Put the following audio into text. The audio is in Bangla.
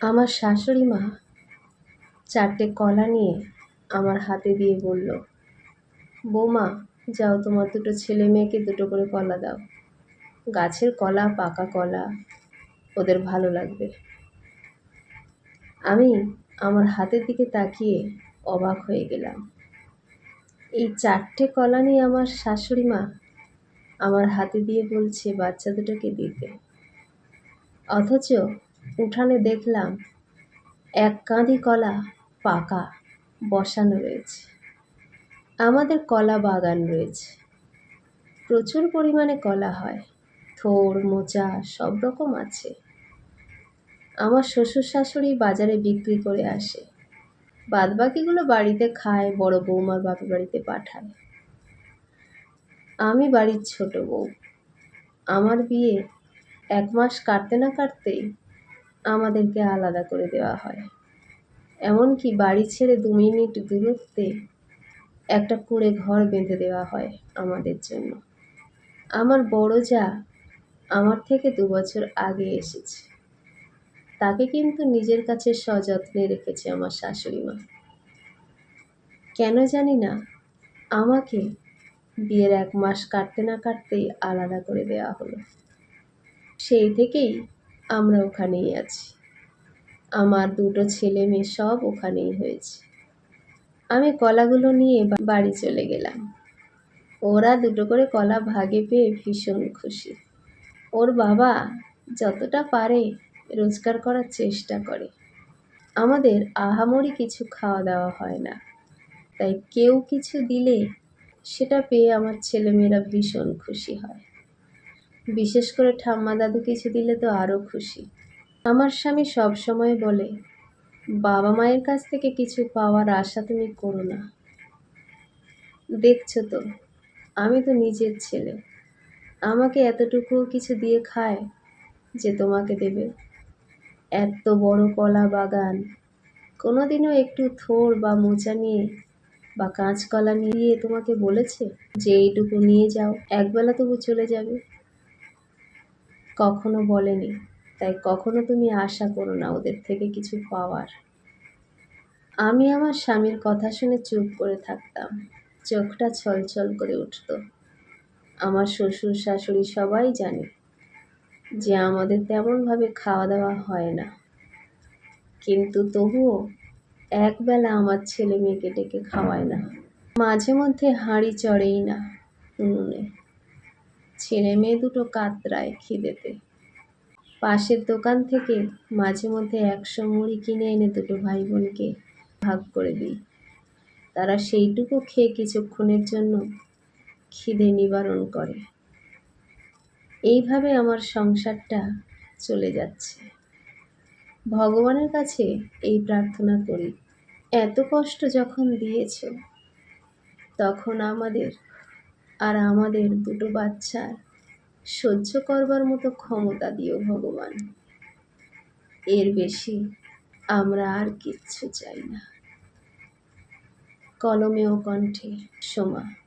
আমার শাশুড়ি মা চারটে কলা নিয়ে আমার হাতে দিয়ে বলল, বৌমা, যাও তোমার দুটো ছেলে মেয়েকে দুটো করে কলা দাও। গাছের কলা, পাকা কলা, ওদের ভালো লাগবে। আমি আমার হাতের দিকে তাকিয়ে অবাক হয়ে গেলাম। এই চারটে কলা নিয়ে আমার শাশুড়ি মা আমার হাতে দিয়ে বলছে বাচ্চা দুটোকে দিতে। অথচ উঠানে দেখলাম এক কাঁদি কলা পাকা বসানো রয়েছে। আমাদের কলা বাগান রয়েছে। প্রচুর পরিমাণে কলা হয়। থোর, মোচা সব রকম আছে। আমার শ্বশুর শাশুড়ি বাজারে বিক্রি করে আসে। বাদবাকিগুলো বাড়িতে খায়, বড় বৌমার বাপের বাড়িতে পাঠায়। আমি বাড়ির ছোট বউ। আমার বিয়ে এক মাস কাটতে না কাটতেই আমাদেরকে আলাদা করে দেওয়া হয়। এমনকি বাড়ি ছেড়ে দু মিনিট দূরত্বে একটা কুঁড়ে ঘর বেঁধে দেওয়া হয় আমাদের জন্য। আমার বড় যা আমার থেকে দু বছর আগে এসেছে। তাকে কিন্তু নিজের কাছে সযত্নে রেখেছে আমার শাশুড়ি মা। কেন জানি না, আমাকে বিয়ের এক মাস কাটতে না কাটতেই আলাদা করে দেওয়া হলো। সেই থেকেই আমরা ওখানেই আছি। আমার দুটো ছেলে মেয়ে সব ওখানেই হয়েছে। আমি কলাগুলো নিয়ে বাড়ি চলে গেলাম। ওরা দুটো করে কলা ভাগে পেয়ে ভীষণ খুশি। ওর বাবা যতটা পারে রোজগার করার চেষ্টা করে। আমাদের আহামরি কিছু খাওয়া দাওয়া হয় না। তাই কেউ কিছু দিলে সেটা পেয়ে আমার ছেলেমেয়েরা ভীষণ খুশি হয়। বিশেষ করে ঠাম্মা দাদু কিছু দিলে তো আরও খুশি। আমার স্বামী সব সময় বলে, বাবা মায়ের কাছ থেকে কিছু পাওয়ার আশা তুমি করো না। দেখছ তো, আমি তো নিজের ছেলে। আমাকে এতটুকুও কিছু দিয়ে খায় যে তোমাকে দেবে। এত বড় কলা বাগান। কোনোদিনও একটু থোর বা মোচা নিয়ে বা কাঁচকলা নিয়ে তোমাকে বলেছে যে এইটুকু নিয়ে যাও, একবেলা তবু চলে যাবে। কখনো বলেনি। তাই কখনো তুমি আশা করো না ওদের থেকে কিছু পাওয়ার। আমি আমার স্বামীর কথা শুনে চুপ করে থাকতাম। চোখটা ছলছল করে উঠত। আমার শ্বশুর, শাশুড়ি সবাই জানে যে আমাদের তেমনভাবে খাওয়া দাওয়া হয় না। কিন্তু তবুও একবেলা আমার ছেলে মেয়েকে ডেকে খাওয়ায় না। মাঝে মধ্যে হাঁড়ি চড়েই না উনুনে ছেলে মেয়ে দুটো কাতরায় খিদেতে। পাশের দোকান থেকে মাঝে মধ্যে একশো মুড়ি কিনে এনে দুটো ভাই বোনকে ভাগ করে দিই। তারা সেইটুকু খেয়ে কিছুক্ষণের জন্য খিদে নিবারণ করে। এইভাবে আমার সংসারটা চলে যাচ্ছে। ভগবানের কাছে এই প্রার্থনা করি, এত কষ্ট যখন দিয়েছ, তখন আমাদের আর আমাদের দুটো বাচ্চার সহ্য করবার মতো ক্ষমতা দিও ভগবান। এর বেশি আমরা আর কিচ্ছু চাই না। কলমে ও কণ্ঠে, সোমা।